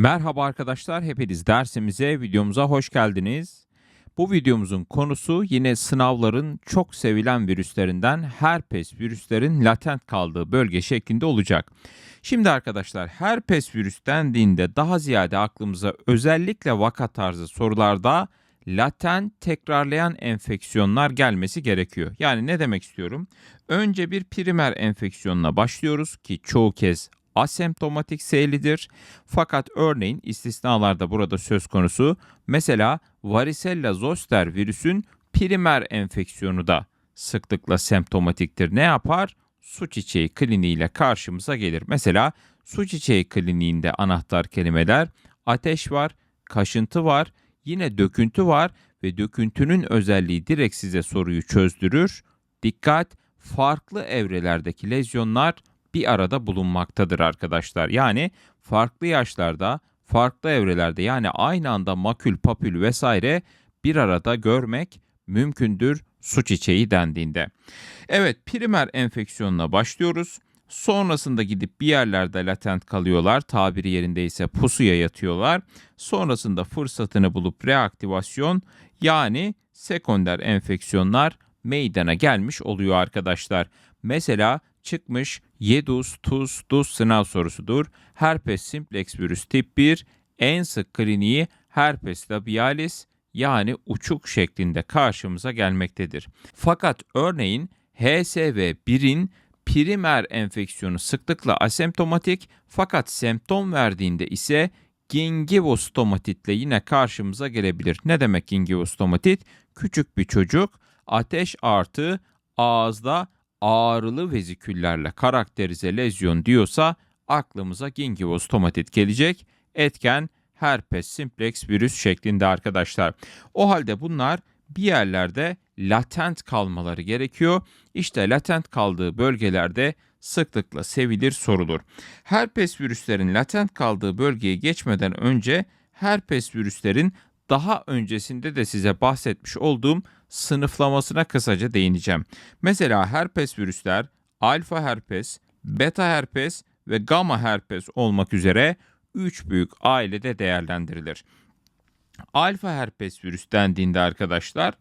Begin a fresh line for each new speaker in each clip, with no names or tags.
Merhaba arkadaşlar, hepiniz dersimize, videomuza hoş geldiniz. Bu videomuzun konusu yine sınavların çok sevilen virüslerinden herpes virüslerin latent kaldığı bölge şeklinde olacak. Şimdi arkadaşlar herpes virüs dendiğinde daha ziyade aklımıza özellikle vaka tarzı sorularda latent tekrarlayan enfeksiyonlar gelmesi gerekiyor. Yani ne demek istiyorum? Önce bir primer enfeksiyonla başlıyoruz ki çoğu kez asemptomatik seyirlidir. Fakat örneğin istisnalarda burada söz konusu mesela varicella zoster virüsün primer enfeksiyonu da sıklıkla semptomatiktir. Ne yapar? Su çiçeği kliniğiyle karşımıza gelir. Mesela su çiçeği kliniğinde anahtar kelimeler ateş var, kaşıntı var, yine döküntü var ve döküntünün özelliği direkt size soruyu çözdürür. Dikkat! Farklı evrelerdeki lezyonlar bir arada bulunmaktadır arkadaşlar. Yani farklı yaşlarda, farklı evrelerde yani aynı anda makül, papül vesaire bir arada görmek mümkündür su çiçeği dendiğinde. Evet, primer enfeksiyonla başlıyoruz. Sonrasında gidip bir yerlerde latent kalıyorlar. Tabiri yerindeyse pusuya yatıyorlar. Sonrasında fırsatını bulup reaktivasyon yani sekonder enfeksiyonlar meydana gelmiş oluyor arkadaşlar. Mesela çıkmış Yedus, tuz, duz sınav sorusudur. Herpes simplex virüs tip 1 en sık kliniği herpes labialis yani uçuk şeklinde karşımıza gelmektedir. Fakat örneğin HSV1'in primer enfeksiyonu sıklıkla asemptomatik fakat semptom verdiğinde ise gingivostomatitle yine karşımıza gelebilir. Ne demek gingivostomatit? Küçük bir çocuk ateş artı ağızda ağrılı veziküllerle karakterize lezyon diyorsa aklımıza gingivostomatit gelecek. Etken herpes simplex virüs şeklinde arkadaşlar. O halde bunlar bir yerlerde latent kalmaları gerekiyor. İşte latent kaldığı bölgelerde sıklıkla sevilir sorulur. Herpes virüslerin latent kaldığı bölgeye geçmeden önce herpes virüslerin daha öncesinde de size bahsetmiş olduğum sınıflamasına kısaca değineceğim. Mesela herpes virüsler alfa herpes, beta herpes ve gamma herpes olmak üzere 3 büyük ailede değerlendirilir. Alfa herpes virüs dendiğinde arkadaşlar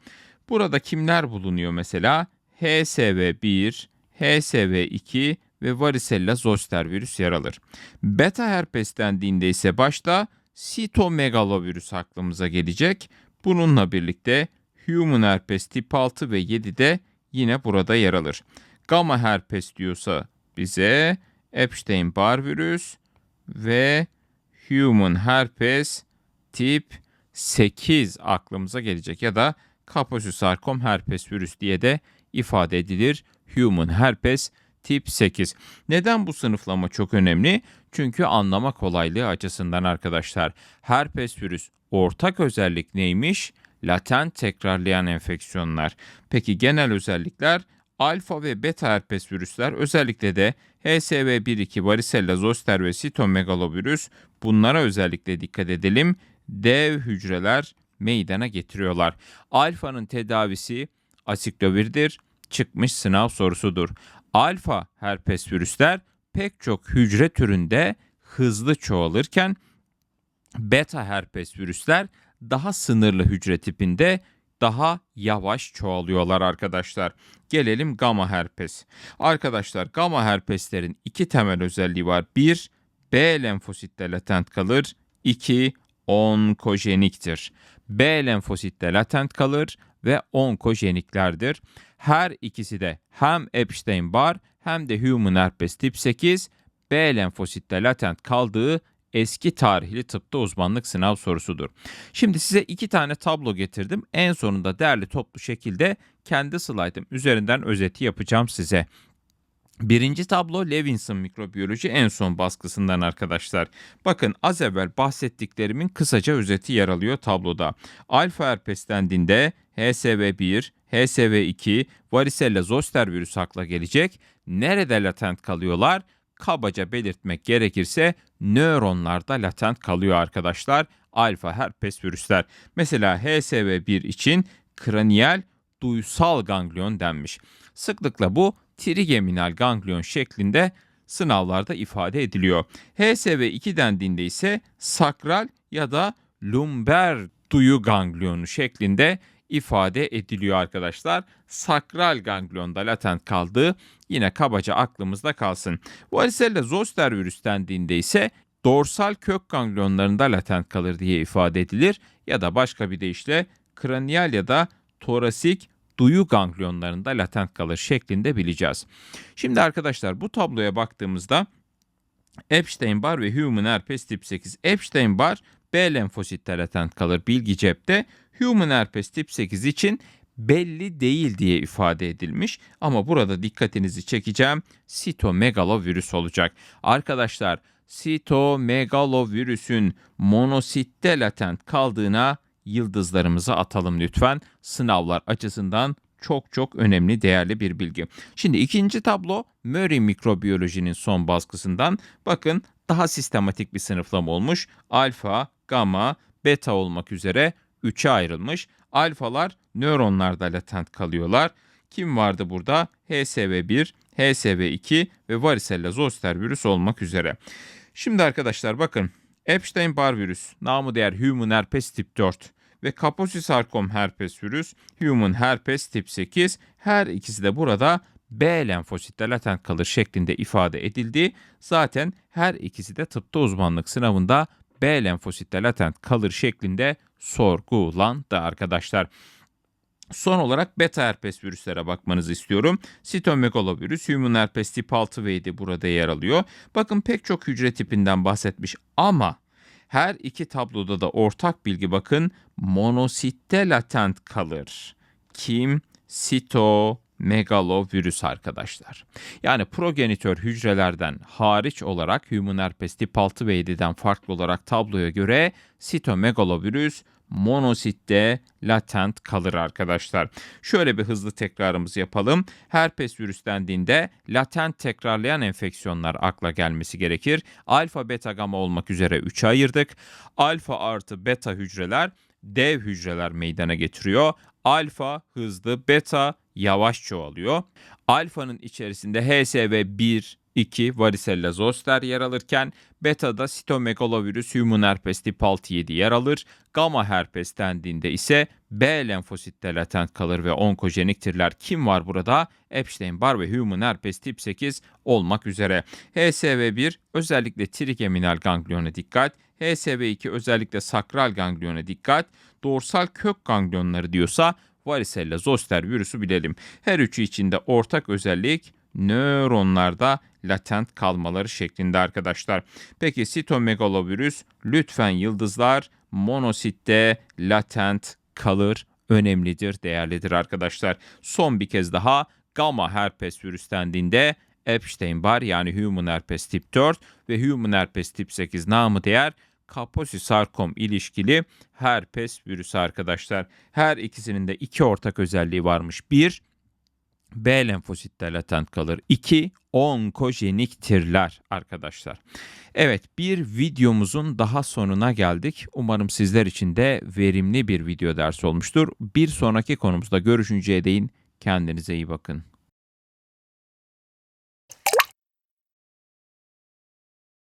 burada kimler bulunuyor mesela? HSV1, HSV2 ve varicella zoster virüs yer alır. Beta herpes dendiğinde ise başta sitomegalovirüs aklımıza gelecek. Bununla birlikte human herpes tip 6 ve 7 de yine burada yer alır. Gamma herpes diyorsa bize Epstein-Barr virüs ve human herpes tip 8 aklımıza gelecek ya da kaposisarkom herpes virüs diye de ifade edilir. Human herpes tip 8. Neden bu sınıflama çok önemli? Çünkü anlama kolaylığı açısından arkadaşlar. Herpes virüs ortak özellik neymiş? Latent tekrarlayan enfeksiyonlar. Peki genel özellikler alfa ve beta herpes virüsler özellikle de HSV1-2, varicella zoster ve sitomegalovirüs bunlara özellikle dikkat edelim. Dev hücreler meydana getiriyorlar. Alfanın tedavisi asiklovirdir. Çıkmış sınav sorusudur. Alfa herpes virüsler pek çok hücre türünde hızlı çoğalırken beta herpes virüsler daha sınırlı hücre tipinde daha yavaş çoğalıyorlar arkadaşlar. Gelelim gamma herpes. Arkadaşlar gamma herpeslerin iki temel özelliği var. Bir, B lenfositte latent kalır. İki, onkojeniktir. B lenfositte latent kalır ve onkojeniklerdir. Her ikisi de hem Epstein-Barr hem de human herpes tip 8 B lenfositte latent kaldığı eski tarihli tıpta uzmanlık sınav sorusudur. Şimdi size iki tane tablo getirdim. En sonunda değerli toplu şekilde kendi slaytım üzerinden özeti yapacağım size. Birinci tablo Levinson mikrobiyoloji en son baskısından arkadaşlar. Bakın az evvel bahsettiklerimin kısaca özeti yer alıyor tabloda. Alfa herpes dendiğinde HSV1, HSV2, varicella zoster virüsü akla gelecek. Nerede latent kalıyorlar? Kabaca belirtmek gerekirse nöronlarda latent kalıyor arkadaşlar. Alfa herpes virüsler. Mesela HSV1 için kraniyel duysal ganglion denmiş. Sıklıkla bu trigeminal ganglion şeklinde sınavlarda ifade ediliyor. HSV2 dendiğinde ise sakral ya da lumber duyu gangliyonu şeklinde ifade ediliyor arkadaşlar. Sakral ganglionda latent kaldığı yine kabaca aklımızda kalsın. Varicella zoster virüs dendiğinde ise dorsal kök ganglionlarında latent kalır diye ifade edilir ya da başka bir deyişle kraniyal ya da torasik duyu ganglionlarında latent kalır şeklinde bileceğiz. Şimdi arkadaşlar bu tabloya baktığımızda Epstein-Barr ve Human herpes tip 8. Epstein-Barr B lenfositte latent kalır bilgi cepte. Human herpes tip 8 için belli değil diye ifade edilmiş ama burada dikkatinizi çekeceğim sitomegalovirüs olacak. Arkadaşlar sitomegalovirüsün monositte latent kaldığına yıldızlarımızı atalım lütfen. Sınavlar açısından çok çok önemli değerli bir bilgi. Şimdi ikinci tablo Murray mikrobiyolojinin son baskısından bakın daha sistematik bir sınıflama olmuş. Alfa, gamma, beta olmak üzere 3'e ayrılmış. Alfalar nöronlarda latent kalıyorlar. Kim vardı burada? HSV1, HSV2 ve varicella zoster virüs olmak üzere. Şimdi arkadaşlar bakın Epstein-Barr virüs, namı diğer human herpes tip 4 ve Kaposi sarkom herpes virüs, human herpes tip 8 her ikisi de burada B lenfositte latent kalır şeklinde ifade edildi. Zaten her ikisi de tıpta uzmanlık sınavında B lenfositte latent kalır şeklinde sorgulandı arkadaşlar. Son olarak beta herpes virüslere bakmanızı istiyorum. Sitomegalovirüs, human herpes tip 6 ve 7 burada yer alıyor. Bakın pek çok hücre tipinden bahsetmiş ama her iki tabloda da ortak bilgi bakın monositte latent kalır. Kim? Sito, megalovirüs arkadaşlar. Yani progenitör hücrelerden hariç olarak human herpes tip 6 ve 7'den farklı olarak tabloya göre sitomegalovirüs monositte latent kalır arkadaşlar. Şöyle bir hızlı tekrarımızı yapalım. Herpes virüs dendiğinde latent tekrarlayan enfeksiyonlar akla gelmesi gerekir. Alfa, beta, gamma olmak üzere 3'e ayırdık. Alfa artı beta hücreler dev hücreler meydana getiriyor. Alfa hızlı, beta yavaş çoğalıyor. Alfanın içerisinde HSV1, 2 varicella zoster yer alırken beta'da sitomegalovirüs human herpes tip 6-7 yer alır. Gamma herpes dendiğinde ise B lenfositte latent kalır ve onkojeniktirler. Kim var burada? Epstein-Barr ve human herpes tip 8 olmak üzere. HSV1 özellikle trigeminal gangliona dikkat. HSV2 özellikle sakral gangliona dikkat. Dorsal kök ganglionları diyorsa varicella zoster virüsü bilelim. Her üçü içinde ortak özellik nöronlarda latent kalmaları şeklinde arkadaşlar. Peki sitomegalovirüs lütfen yıldızlar monositte latent kalır önemlidir, değerlidir arkadaşlar. Son bir kez daha gamma herpes virüs dendiğinde Epstein-Barr yani human herpes tip 4 ve human herpes tip 8 namı değer Kaposi sarkom ilişkili herpes virüsü arkadaşlar. Her ikisinin de iki ortak özelliği varmış. Bir, B lenfositte latent kalır. 2. Onkojeniktirler arkadaşlar. Evet bir videomuzun daha sonuna geldik. Umarım sizler için de verimli bir video dersi olmuştur. Bir sonraki konumuzda görüşünceye değin kendinize iyi bakın.